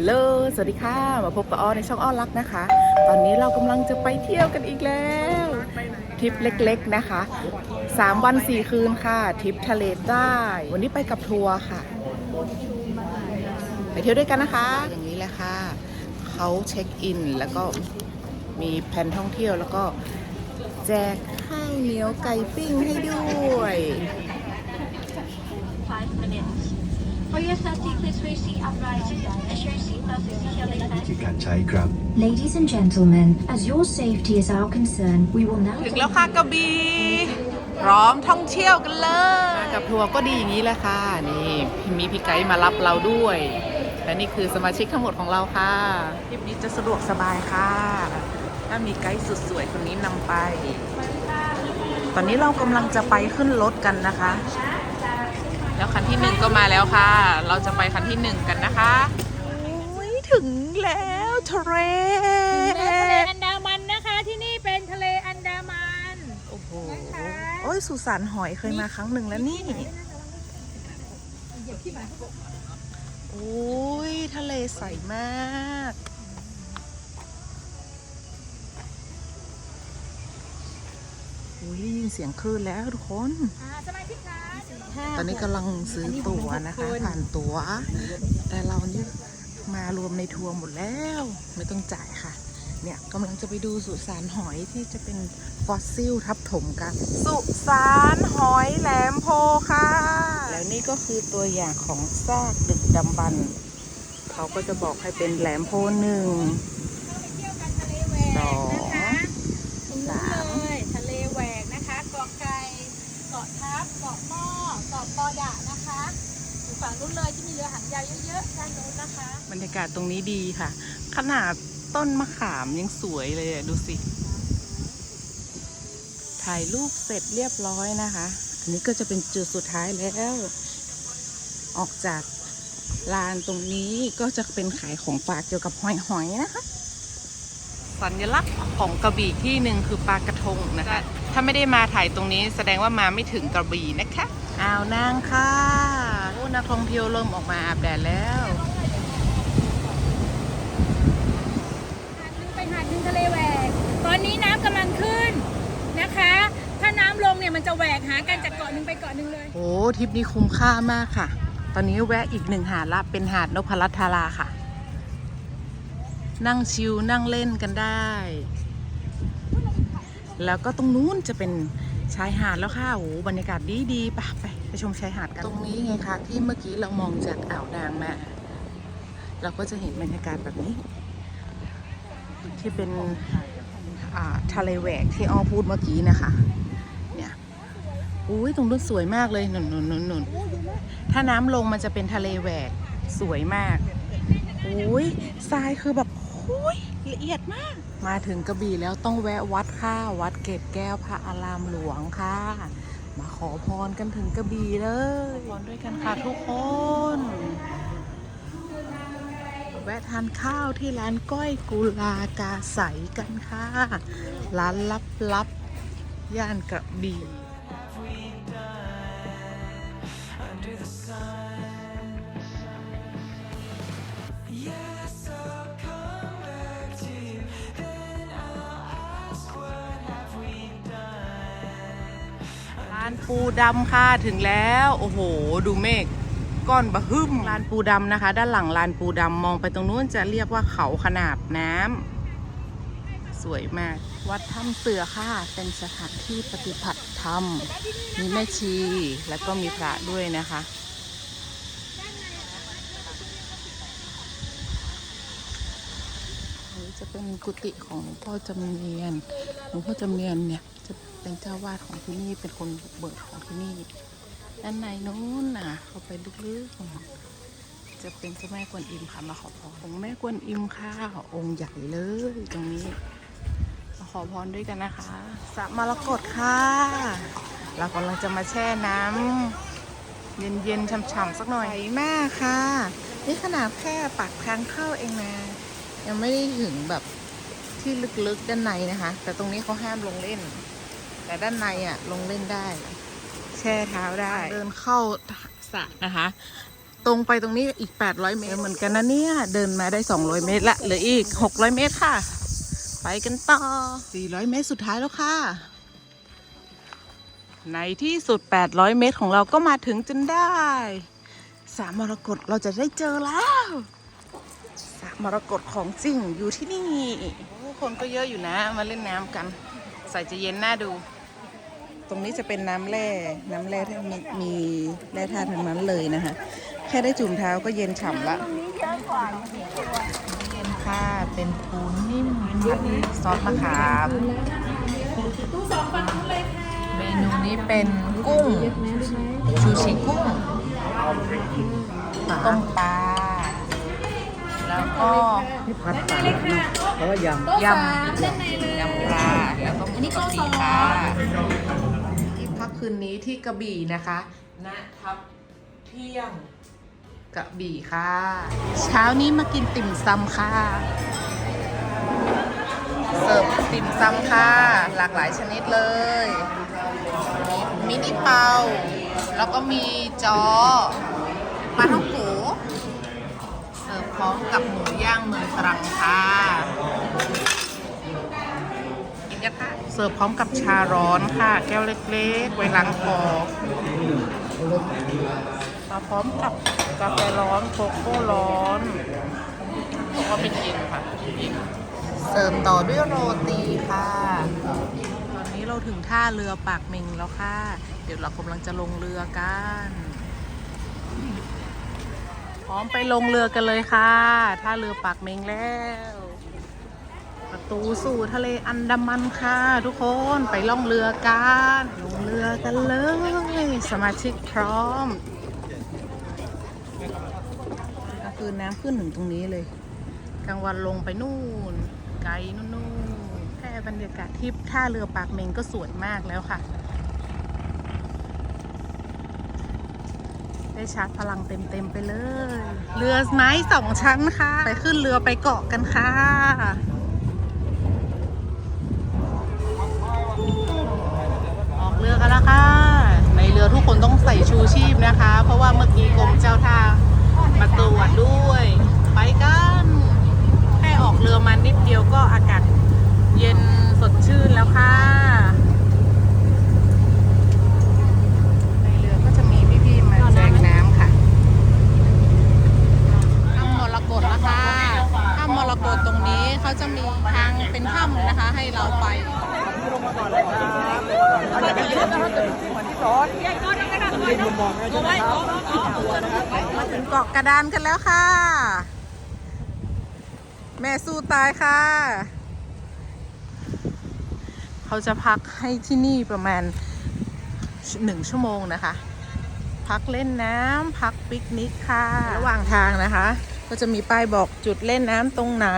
ลโหล สวัสดีค่ะ มาพบกับอ้อในช่องอ้อรักนะคะ ตอนนี้เรากำลังจะไปเที่ยวกันอีกแล้ว ทริปเล็กๆนะคะ 3 วัน 4 คืนค่ะ ทริปทะเลใต้ วันนี้ไปกับทัวร์ค่ะ ไปเที่ยวด้วยกันนะคะ อย่างนี้แหละค่ะ เขาเช็คอินแล้วก็มีแผนท่องเที่ยวแล้วก็แจกข้าวเหนียวไก่ปิ้งให้ด้วย five minutes. For your safety, please raise seat upright. Ensure your seatbelt is securely ที่ fastened. การใช้ครับ Ladies and gentlemen, as your safety is our concern, we will now ถึงแล้วค่ะกระบี่พร้อมท่องเที่ยวกันเลยมากับทัวร์ก็ดีอย่างนี้แหละค่ะ นี่มีพี่ไกด์มารับเราด้วย และนี่คือสมาชิกทั้งหมดของเราค่ะทริปนี้จะสะดวกสบายค่ะ ถ้ามีไกด์สุดสวยคนนี้นำไป ตอนนี้เรากำลังจะไปขึ้นรถกันนะคะ แล้วคันที่หนึ่งก็มาแล้วค่ะ เราจะไปคันที่หนึ่งกันนะคะโอ้ยถึงแล้วทะเลทะเลอันดามันนะคะ ที่นี่เป็นทะเลอันดามันโอ้โหนะคะโอ้ยสุสานหอยเคยมาครั้งหนึ่งแล้วนี่โอ้ยทะเลใสมาก อ้ยได้ยินเสียงคลื่นแล้วทุกคนอ่าสมาชิกคะตอนนี้กำลังซื้อตั๋วนะคะผ่านตั๋ว แต่เรานี่มารวมในทัวร์หมดแล้ว ไม่ต้องจ่ายค่ะ เนี่ยกำลังจะไปดูสุสานหอยที่จะเป็นฟอสซิลทับถมกัน สุสานหอยแหลมโพค่ะ แล้วนี่ก็คือตัวอย่างของซากดึกดำบรรพ์เขาก็จะบอกให้เป็นแหลมโพหนึ่งเที่ยวกันทะเลแหวกสอง นะคะตรงนู้นเลยทะเลแหวกนะคะ เกาะไก่ ครับเกาะหม้อเกาะปอดะนะคะอยู่ฝั่งนู้นเลยที่มีเรือหางยาวเยอะๆด้านนู้นนะคะ บรรยากาศตรงนี้ดีค่ะ ขนาดต้นมะขามยังสวยเลยดูสิ ถ่ายรูปเสร็จเรียบร้อยนะคะ อันนี้ก็จะเป็นจุดสุดท้ายแล้ว ออกจากลานตรงนี้ก็จะเป็นขายของฝากเกี่ยวกับหอยหอยนะคะ สัญลักษณ์ของกระบี่ที่หนึ่งคือปลากระทงนะคะ ถ้าไม่ได้มาถ่ายตรงนี้แสดงว่ามาไม่ถึงกระบี่นะคะอ่าวนางค่ะโอ้นักท่องเที่ยวเริ่มออกมาอาบแดดแล้วหาดหนึงไปหาดหนึงทะเลแหวก ตอนนี้น้ำกำลังขึ้นนะคะ ถ้าน้ำลงเนี่ยมันจะแหวกหากันจากเกาะหนึ่งไปเกาะหนึ่งเลย โอ้ทริปนี้คุ้มค่ามากค่ะ ตอนนี้แวะอีกหนึ่งหาดละเป็นหาดนพรัตน์ธาราค่ะ นั่งชิลนั่งเล่นกันได้ แล้วก็ตรงนู้นจะเป็นชายหาดแล้วค่ะโอ้บรรยากาศดีดีๆไปไปไปชมชายหาดกัน ตรงนี้ไงคะที่เมื่อกี้เรามองจากอ่าวนางมา เราก็จะเห็นบรรยากาศแบบนี้ ที่เป็นทะเลแหวกที่อ้อพูดเมื่อกี้นะคะ เนี่ยอุ้ยตรงนู้นสวยมากเลยหนุนหนุนหนุนหนุนถ้าน้ำลงมันจะเป็นทะเลแหวกสวยมากอุ้ยทรายคือแบบอุ้ยละเอียดมาก มาถึงกระบี่แล้วต้องแวะวัดค่ะ วัดเกตแก้วพระอารามหลวงค่ะ มาขอพรกันถึงกระบี่เลยขอพรด้วยกันค่ะทุกคน แวะทานข้าวที่ร้านก้อยกุลากาใสกันค่ะ ร้านลับๆย่านกระบี่ร้านปูดำค่ะถึงแล้ว โอ้โห ดูเมฆก้อนบะฮึ่มร้านปูดำนะคะ ด้านหลังร้านปูดำมองไปตรงนู้นจะเรียกว่าเขาขนาบน้ำสวยมาก วัดถ้ำเสือค่ะ เป็นสถานที่ปฏิบัติธรรม มีแม่ชีแล้วก็มีพระด้วยนะคะจะเป็นกุฏิของหลวงพ่อจำเนียนหลวงพ่อจำเนียนเนี่ย เป็นเจ้าวาดของที่นี่เป็นคนบุกเบิกของที่นี่ด้านในนู้นน่ะเข้าไปลึกๆจะเป็นเจ้าแม่กวนอิมค่ะมาขอพรองค์แม่กวนอิมค่ะองค์ใหญ่เลยตรงนี้มาขอพรด้วยกันนะคะสระมรกตค่ะเรากำลังจะมาแช่น้ำเย็นๆช่ำๆสักหน่อยใหญ่มากค่ะ นี่ขนาดแค่ปากทางเข้าเองนะยังไม่ได้ถึงแบบที่ลึกๆด้านในนะคะ แต่ตรงนี้เขาห้ามลงเล่น แต่ด้านในอะลงเล่นได้ แช่เท้าได้ เดินเข้าสระนะคะ ตรงไปตรงนี้อีก 800 เมตรเหมือนกันนะเนี่ย เดินมาได้ 200 เมตรละเหลืออีก 600 เมตรค่ะ ไปกันต่อ 400 เมตรสุดท้ายแล้วค่ะ ในที่สุด 800 เมตรของเราก็มาถึงจนได้สามมรกตเราจะได้เจอแล้วสามมรกตของจริงอยู่ที่นี่โอ้คนก็เยอะอยู่นะ มาเล่นน้ำกัน ใส่จะเย็นน่าดู ตรงนี้จะเป็นน้ำแร่น้ำแร่ที่มีมีแร่ธาตุทั้งนั้นเลยนะคะ แค่ได้จุ่มเท้าก็เย็นฉ่ำละเย็นค่ะเป็นปูนนิ่มผัดซอสมะขามตู้สองฝั่งนู้นเลยค่ะเมนูนี้เป็นกุ้งชูชีกุ้งต้มปลาแล้วก็ผัดปลาเนาะเพราะว่ายำโต๊ะยสามด้านในเลยำยำปลาแล้วก็อันนี้โต๊ะสอง คืนนี้ที่กระบี่นะคะณทับเที่ยงกระบี่ค่ะ เช้านี้มากินติ่มซำค่ะ เสิร์ฟติ่มซำค่ะ หลากหลายชนิดเลย มินิเปา แล้วก็มีจอปลาท่องโกเสิร์ฟพร้อมกับหมูย่างเมืองตรังค่ะ เสิร์ฟพร้อมกับชาร้อนค่ะ แก้วเล็กๆ ไว้ล้างคอมาพร้อมกับกาแฟร้อนโกโก้ร้อนแล้วก็เป็นเย็นค่ะเย็นเสริมต่อด้วยโรตีค่ะ ตอนนี้เราถึงท่าเรือปากเมงแล้วค่ะ เดี๋ยวเรากำลังจะลงเรือกัน พร้อมไปลงเรือกันเลยค่ะ ท่าเรือปากเมงแล้วประ ตูสู่ทะเลอันดามันค่ะ ทุกคนไปล่องเรือกันลงเรือกันเลย สมาชิกพร้อมก็คือน้ำขึ้นถึงตรงนี้เลย กลางวันลงไปนู่น ไกลนู่นแค่บรรยากาศที่ท่าเรือปากเมงก็สวยมากแล้วค่ะ ได้ชาร์จพลังเต็มๆไปเลย เรือไม้สองชั้นค่ะ ไปขึ้นเรือไปเกาะกันค่ะ รือทุกคนต้องใส่ชูชีพนะคะ เพราะว่าเมื่อกี้กรมเจ้าท่ามาตรวจด้วย ไปกันแค่ออกเรือมานิดเดียวก็อากาศเย็นสดชื่นแล้วค่ะในเรือก็จะมีพี่ๆมาแจกน้ำค่ะ ถ้ำมรกตนะคะถ้ำมรกตตรงนี้เขาจะมีทางเป็นถ้ำนะคะให้เราไปมาถึงเกาะกระดานกันแล้วค่ะ แม่สู้ตายค่ะ เขาจะพักให้ที่นี่ประมาณหนึ่งชั่วโมงนะคะ พักเล่นน้ำพักปิกนิกค่ะ ระหว่างทางนะคะ ก็จะมีป้ายบอกจุดเล่นน้ำตรงไหน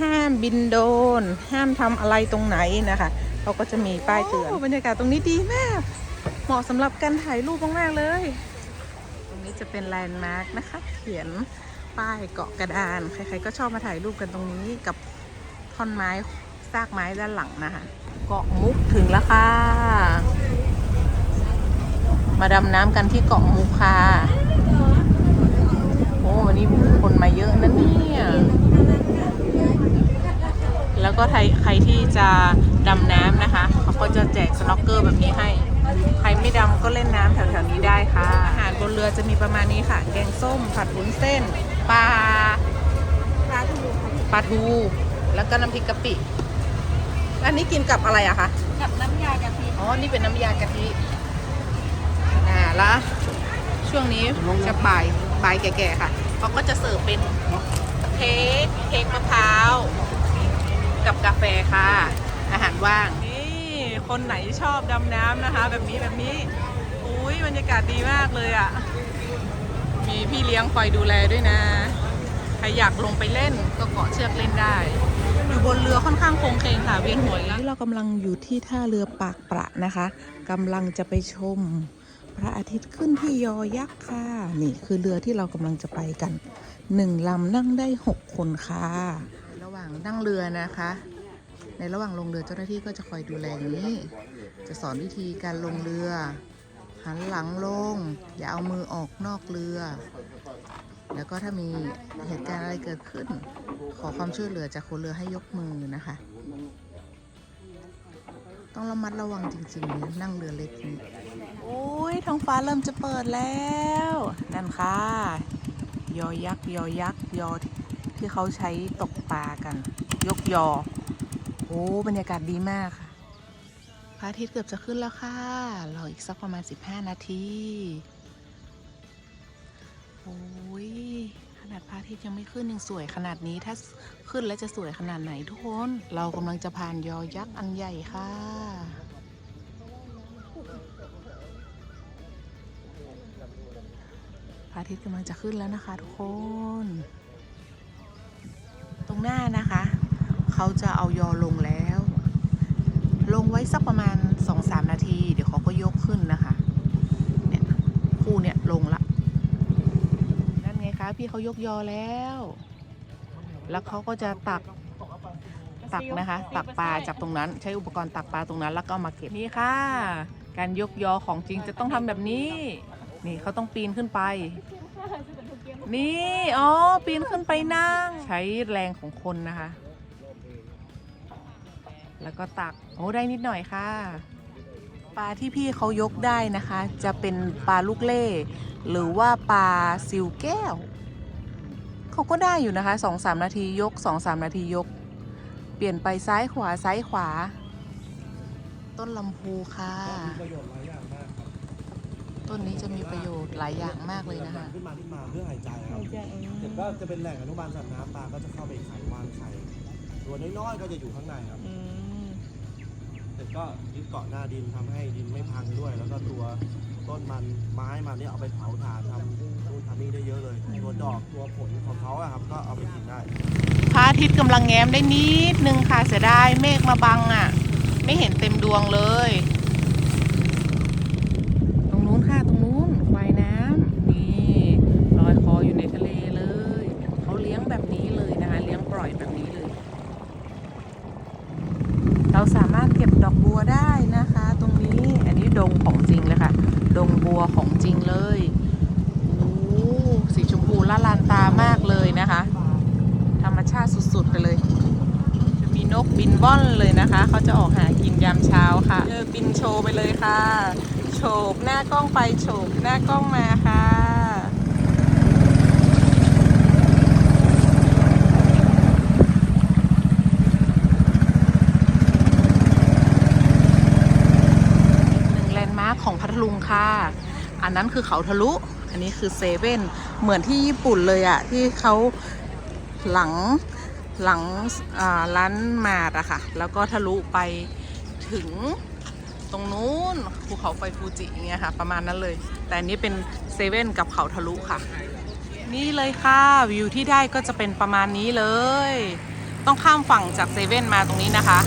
ห้ามบินโดรนห้ามทำอะไรตรงไหนนะคะเขาก็จะมีป้ายเตือนบรรยากาศตรงนี้ดีมาก เหมาะสำหรับการถ่ายรูปมากๆเลย ตรงนี้จะเป็นแลนด์มาร์กนะคะ เขียนป้ายเกาะกระดาน ใครๆก็ชอบมาถ่ายรูปกันตรงนี้กับท่อนไม้ซากไม้ด้านหลังนะคะเกาะมุกถึงแล้วค่ะ มาดำน้ำกันที่เกาะมุกค่ะโอ้วันนี้คนมาเยอะนะเนี่ยแล้ว ก็ใครใครที่จะดำน้ำนะคะเขาก็จะแจกสโนว์เกอร์แบบนี้ให้ ใครไม่ดำก็เล่นน้ำแถวๆนี้ได้ค่ะ อาหารบนเรือจะมีประมาณนี้ค่ะ แกงส้ม ผัดวุ้นเส้น ปลา ปลาทูปลาทู แล้วก็น้ำพริกกะปิ อันนี้กินกับอะไรอะคะ กับน้ำยากะทิ อ๋อ นี่เป็นน้ำยากะทิอ่าแล้วช่วงนี้จะบ่ายบ่ายแก่ๆค่ะเขาก็จะเสิร์ฟเป็นเค้กเค้กมะพร้าว กับกาแฟค่ะ อาหารว่าง นี่คนไหนชอบดำน้ำนะคะ แบบนี้แบบนี้ อุ้ยบรรยากาศดีมากเลยอะ่ะ มีพี่เลี้ยงคอยดูแลด้วยนะ ใครอยากลงไปเล่นก็เกาะเชือกเล่นได้ อยู่บนเรือค่อนข้างโคงเคงค่ะเวียนหัวแล้วเรากำลังอยู่ที่ท่าเรือปากประนะคะกำลังจะไปชมพระอาทิตย์ขึ้นที่ยอยักษ์ค่ะ นี่คือเรือที่เรากำลังจะไปกันหนึ่งลำนั่งได้หกคนค่ะระห ว่างนั่งเรือนะคะ ในระหว่างลงเรือเจ้าหน้าที่ก็จะคอยดูแลอย่างนี้ จะสอนวิธีการลงเรือ หันหลังลง อย่าเอามือออกนอกเรือ แล้วก็ถ้ามีเหตุการณ์อะไรเกิดขึ้น ขอความช่วยเหลือจากคนเรือให้ยกมือนะคะ ต้องระมัดระวังจริงๆ นั่งเรือเล็กนี้โอ้ยท้องฟ้าเริ่มจะเปิดแล้ว นั่นค่ะ ยอยักษ์ยอยักษ์ยอ ที่เขาใช้ตกปลากัน ยกยอ โอ้บรรยากาศดีมากค่ะพระอาทิตย์เกือบจะขึ้นแล้วค่ะรออีกสักประมาณ 15 นาทีโอ้ยขนาดพระอาทิตย์ยังไม่ขึ้นยังสวยขนาดนี้ถ้าขึ้นแล้วจะสวยขนาดไหนทุกคน เรากำลังจะผ่านยอยักษ์อันใหญ่ค่ะพระอาทิตย์กำลังจะขึ้นแล้วนะคะทุกคน หน้านะคะ เขาจะเอายอลงแล้ว ลงไว้สักประมาณ2-3นาที เดี๋ยวเขาก็ยกขึ้นนะคะ เนี่ยคู่เนี่ยลงละ นั่นไงคะ พี่เขายกยอแล้ว แล้วเขาก็จะตักตักนะคะ ตักปลาจากตรงนั้น ใช้อุปกรณ์ตักปลาตรงนั้นแล้วก็มาเก็บนี่ค่ะ การยกยอของจริงจะต้องทำแบบนี้ นี่เขาต้องปีนขึ้นไป นี่ อ๋อ ปีนขึ้นไปนั่ง ใช้แรงของคนนะคะ แล้วก็ตัก โอ้ ได้นิดหน่อยค่ะ ปลาที่พี่เขายกได้นะคะ จะเป็นปลาลูกเล่ หรือว่าปลาซิวแก้ว เขาก็ได้อยู่นะคะสองสามนาทียกสองสามนาทียก เปลี่ยนไปซ้ายขวาซ้ายขวา ต้นลำพูค่ะประโยชน์หลายอย่าง ต้นนี้จะมีประโยชน์หลายอย่างมากเลยนะคะขึ้นมาขึ้นมาเพื่อหายใจครับ เด็กก็จะเป็นแหล่งอนุบาลสัตว์น้ำปลาก็จะเข้าไปไข่วางไข่ตัวน้อยๆก็จะอยู่ข้างในครับอืมเด็กก็ยึดเกาะหน้าดินทำให้ดินไม่พังด้วย แล้วก็ตัวต้นมันไม้มันเนี่ยเอาไปเผาถ่านทำนู่นทำนี่ได้เยอะเลยตัวดอกตัวผลของเขาอะครับ ก็เอาไปกินได้พระอาทิตย์กำลังแง้มได้นิดนึงค่ะเสียดายเมฆมาบังอะไม่เห็นเต็มดวงเลย ตรงนู้นค่ะตรงนู้นควายน้ำนี่ลอยคออยู่ในทะเลเลย เขาเลี้ยงแบบนี้เลยนะคะ เลี้ยงปล่อยแบบนี้เลย เราสามารถเก็บดอกบัวได้นะคะ ตรงนี้ อันนี้ดงของจริงเลยค่ะ ดงบัวของจริงเลยโอ้สีชมพูละลานตามากเลยนะคะ ธรรมชาติสุดๆไปเลย จะมีนกบินว่อนเลยนะคะ เขาจะออกหากินยามเช้าค่ะเออบินโช ว์ไปเลยค่ะ โฉบหน้ากล้องไปโฉบหน้ากล้องมาค่ะหนึ่งแลนด์มาร์คของพัทลุงค่ะ อันนั้นคือเขาทะลุ อันนี้คือเซเว่น เหมือนที่ญี่ปุ่นเลยอะที่เขาหลังหลังร้านมาดอะค่ะ แล้วก็ทะลุไปถึง ตรงนู้นภูเขาไฟฟูจิอย่างเงี้ยค่ะ ประมาณนั้นเลย แต่อันนี้เป็นเซเว่นกับเขาทะลุค่ะ นี่เลยค่ะวิวที่ได้ก็จะเป็นประมาณนี้เลย ต้องข้ามฝั่งจากเซเว่นมาตรงนี้นะคะ